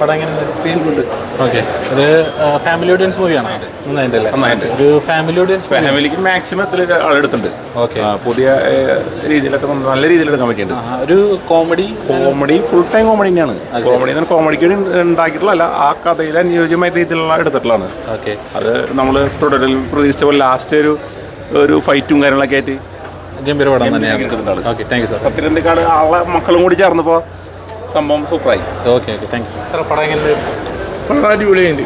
പടം എങ്ങനെയുണ്ട്? Feel good okay ഒരു ഫാമിലി ഓഡിയൻസ് മൂവിയാണ് നന്നായിട്ട്. ഒരു ഫാമിലി ഓഡിയൻസ് ഫാമിലിക്ക് മാക്സിമം എത്ര ആളെടുത്തുണ്ട് ഓക്കെ ആ, പുതിയ രീതിയിലൊക്കെ നല്ല രീതിയിൽ എടുക്കാൻ പറ്റിയിട്ടുണ്ട്. ഒരു comedy comedy full time comedy തന്നെയാണ്. കോമഡി കോമഡിക്ക് ഉണ്ടാക്കിയിട്ടുള്ള ആ കഥയിൽ അനുയോജ്യമായ രീതിയിലുള്ള എടുത്തിട്ടുള്ളതാണ്. ഓക്കെ അത് നമ്മൾ തുടരിൽ പ്രതീക്ഷിച്ച പോലെ ലാസ്റ്റ് ഒരു ഒരു ഫൈറ്റും കാര്യങ്ങളൊക്കെ ആയിട്ട് ഗംഭീര പടം തന്നെയാണ്. എടുത്തിട്ടുണ്ട് ഓക്കെ താങ്ക് യു സാർ പത്തിരണ്ടിക്കാട് ആളെ മക്കളും കൂടി ചേർന്നപ്പോൾ സംഭവം സൂപ്പറായി. Okay okay thank you sir പടം വളരെ അടിപൊളിയുണ്ട്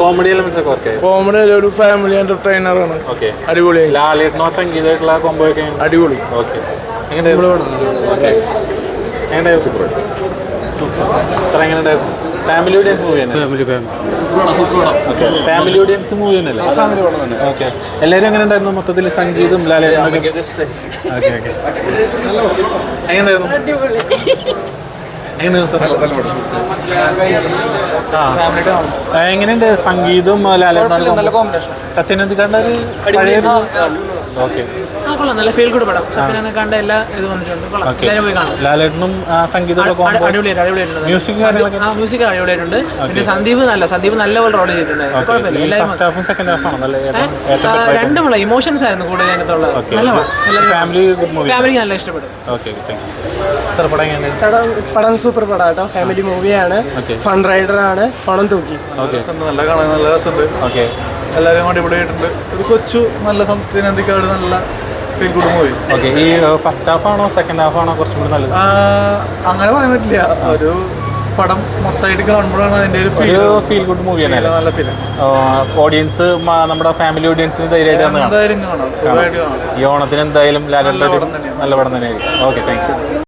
കോമഡി എലമെന്റ്സ് ഒക്കെ കോമഡി ഒരു ഫാമിലി എന്റർടൈനർ ആണ്. ഓക്കെ അടിപൊളിയായി. ലാലേട്ടനോ സംഗീതമായിട്ടുള്ള കോംബോ ഒക്കെ അടിപൊളി. ഓക്കെ എങ്ങനെയായിരുന്നു super. Sir family audience family audience movie തന്നെയല്ലേ? ഓക്കെ എല്ലാവരും എങ്ങനെ ഉണ്ടായിരുന്നു മൊത്തത്തിൽ സംഗീതം ലാലേട്ടനൊക്കെ ഓക്കെ ഓക്കെ എങ്ങനെയായിരുന്നു സാർ? എങ്ങനെയുണ്ട്? സംഗീതം ലാലേട്ടനോട് സത്യനന്ദിക്കാണ്ട് ഒരു ആ കൊള്ളാം. നല്ല ഫീൽ ഗുഡ് പടം. സത്യനെ കണ്ട എല്ലാ ഇത് വന്നിട്ടുണ്ട്. കൊള്ളാം. എല്ലാവരും പോയി കാണാം. ലാലേട്ടനും ആ, സംഗീതമൊക്കെ കോമ്പോ അടിപൊളിയായിട്ട് അടിപൊളിയായിട്ടുണ്ട്. മ്യൂസിക്? ആ മ്യൂസിക് അടിപൊളിയായിട്ടുണ്ട്. പിന്നെ സന്ദീപ് നല്ല സന്ദീപ് നല്ല പോലെ റോൾ ചെയ്തിട്ടുണ്ട്. കുഴപ്പമില്ല. എല്ലാവരും ഇമോഷൻസ് ആയിരുന്നു കൂടുതൽ നല്ല ഫാമിലിക്ക് ഇഷ്ടപ്പെടും പടം സൂപ്പർ പടം കേട്ടോ ഫാമിലി മൂവിയാണ് ഫൺ റൈഡർ ആണ്. പണം തൂക്കി. നല്ല കാണാൻ നല്ല രസമുണ്ട്. ഓക്കെ ഇവിടെ ആയിട്ടുണ്ട്. ഒരു കൊച്ചു നല്ല സംസ്ഥാനക്കാട് നല്ല ഫീൽ ഗുഡ് മൂവി ഓക്കെ ഈ ഫസ്റ്റ് ഹാഫ് ആണോ സെക്കൻഡ് ഹാഫ് ആണോ കുറച്ചും കൂടി നല്ലത്? അങ്ങനെ പറയാൻ പറ്റില്ല. ഒരു പടം മൊത്തമായിട്ട് കാണുമ്പോഴാണ് അതിന്റെ ഒരു ഫീൽ ഫീൽ ഗുഡ് മൂവി നല്ല ഫീൽ ഓഡിയൻസ് നമ്മുടെ ഫാമിലി ഓഡിയൻസിന് ധൈര്യമായിട്ട് കാണാം. എന്തായാലും ഈ ഓണത്തിന് എന്തായാലും നല്ല പടം തന്നെയായിരിക്കും. Okay thank U